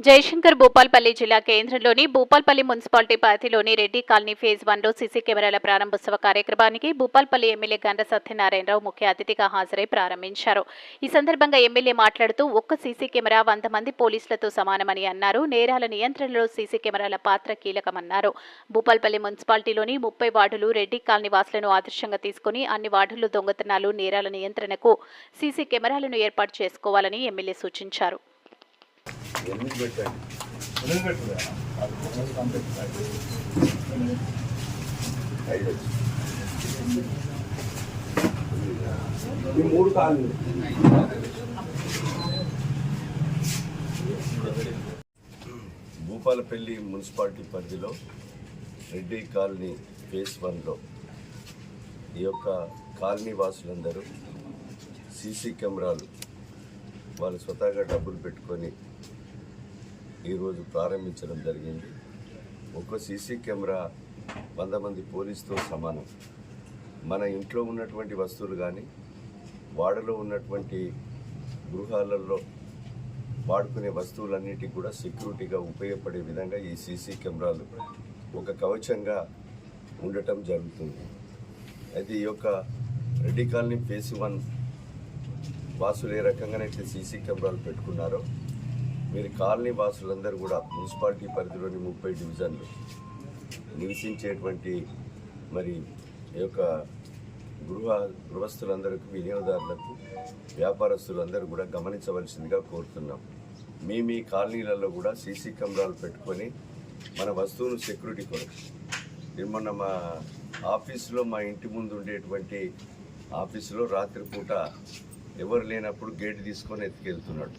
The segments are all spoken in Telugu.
జయశంకర్ భూపాల్పల్లి జిల్లా కేంద్రంలోని భూపాల్పల్లి మున్సిపాలిటీ పరిధిలోని రెడ్డి కాలనీ ఫేజ్ వన్లో సీసీ కెమెరాల ప్రారంభోత్సవ కార్యక్రమానికి భూపాల్పల్లి ఎమ్మెల్యే గండ సత్యనారాయణరావు ముఖ్య అతిథిగా హాజరై ప్రారంభించారు. ఈ సందర్భంగా ఎమ్మెల్యే మాట్లాడుతూ ఒక్క సీసీ కెమెరా వంద మంది పోలీసులతో సమానమని అన్నారు. నేరాల నియంత్రణలో సీసీ కెమెరాల పాత్ర కీలకమన్నారు. భూపాల్పల్లి మున్సిపాలిటీలోని ముప్పై వార్డులు రెడ్డి కాలనీ వాసులను ఆదర్శంగా తీసుకుని అన్ని వార్డుల్లో దొంగతనాలు నేరాల నియంత్రణకు సీసీ కెమెరాలను ఏర్పాటు చేసుకోవాలని ఎమ్మెల్యే సూచించారు. ఎనిమిది పెట్టండి ఐదు వచ్చి. మూడు కాళ్ళు భూపాలపల్లి మున్సిపాలిటీ పరిధిలో రెడ్డి కాలనీ ఫేస్ వన్లో ఈ యొక్క కాలనీ వాసులందరూ సీసీ కెమెరాలు వాళ్ళు స్వతహాగా డబ్బులు పెట్టుకొని ఈరోజు ప్రారంభించడం జరిగింది. ఒక సీసీ కెమెరా వంద మంది పోలీసుతో సమానం. మన ఇంట్లో ఉన్నటువంటి వస్తువులు కానీ వాడలో ఉన్నటువంటి గృహాలలో వాడుకునే వస్తువులన్నిటికీ కూడా సెక్యూరిటీగా ఉపయోగపడే విధంగా ఈ సీసీ కెమెరాలు ఒక కవచంగా ఉండటం జరుగుతుంది. అయితే ఈ యొక్క రెడ్డి కాలనీ ఫేస్ వన్ వాసులు ఏ రకంగానైతే సీసీ కెమెరాలు పెట్టుకున్నారో మీరు కాలనీ వాసులందరూ కూడా మున్సిపాలిటీ పరిధిలోని ముప్పై డివిజన్లు నివసించేటువంటి మరి ఈ యొక్క గృహ గృహస్థులందరికీ వినియోగదారులకు వ్యాపారస్తులందరూ కూడా గమనించవలసిందిగా కోరుతున్నాం. మీ మీ కాలనీలలో కూడా సీసీ కెమెరాలు పెట్టుకొని మన వస్తువును సెక్యూరిటీ కొరకు. మొన్న మా ఆఫీసులో మా ఇంటి ముందు ఉండేటువంటి ఆఫీసులో రాత్రిపూట ఎవరు లేనప్పుడు గేట్ తీసుకొని ఎత్తుకెళ్తున్నాడు.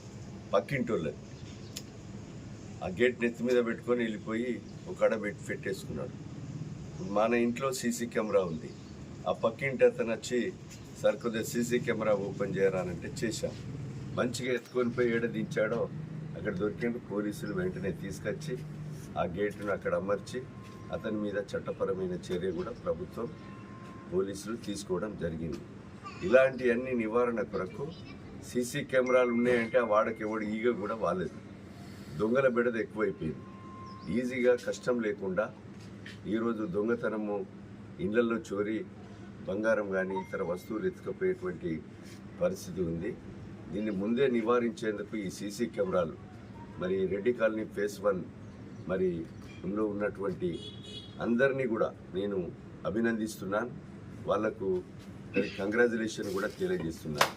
పక్కింటోళ్ళది. ఆ గేట్ నెత్తి మీద పెట్టుకొని వెళ్ళిపోయి ఒక కడ పెట్టి పెట్టేసుకున్నాడు. మన ఇంట్లో సీసీ కెమెరా ఉంది. ఆ పక్కింటి అతను వచ్చి సార్ కొద్దిగా సీసీ కెమెరా ఓపెన్ చేయరానంటే చేశాం. మంచిగా ఎత్తుకొని పోయి ఏడ దించాడో అక్కడ దొరికిన పోలీసులు వెంటనే తీసుకొచ్చి ఆ గేటును అక్కడ అమర్చి అతని మీద చట్టపరమైన చర్య కూడా ప్రభుత్వం పోలీసులు తీసుకోవడం జరిగింది. ఇలాంటివన్నీ నివారణ కొరకు సీసీ కెమెరాలు ఉన్నాయంటే ఆ వాడకి ఎవడు ఈగ కూడా వాలేదు. దొంగల బెడద ఎక్కువైపోయింది. ఈజీగా కష్టం లేకుండా ఈరోజు దొంగతనము ఇళ్ళలో చోరీ బంగారం కానీ ఇతర వస్తువులు ఎత్తుకపోయేటువంటి పరిస్థితి ఉంది. దీన్ని ముందే నివారించేందుకు ఈ సీసీ కెమెరాలు మరి రెడ్డి కాలనీ ఫేస్ వన్ మరి ఇందులో ఉన్నటువంటి అందరినీ కూడా నేను అభినందిస్తున్నాను. వాళ్ళకు కంగ్రాచులేషన్ కూడా తెలియజేస్తున్నాను.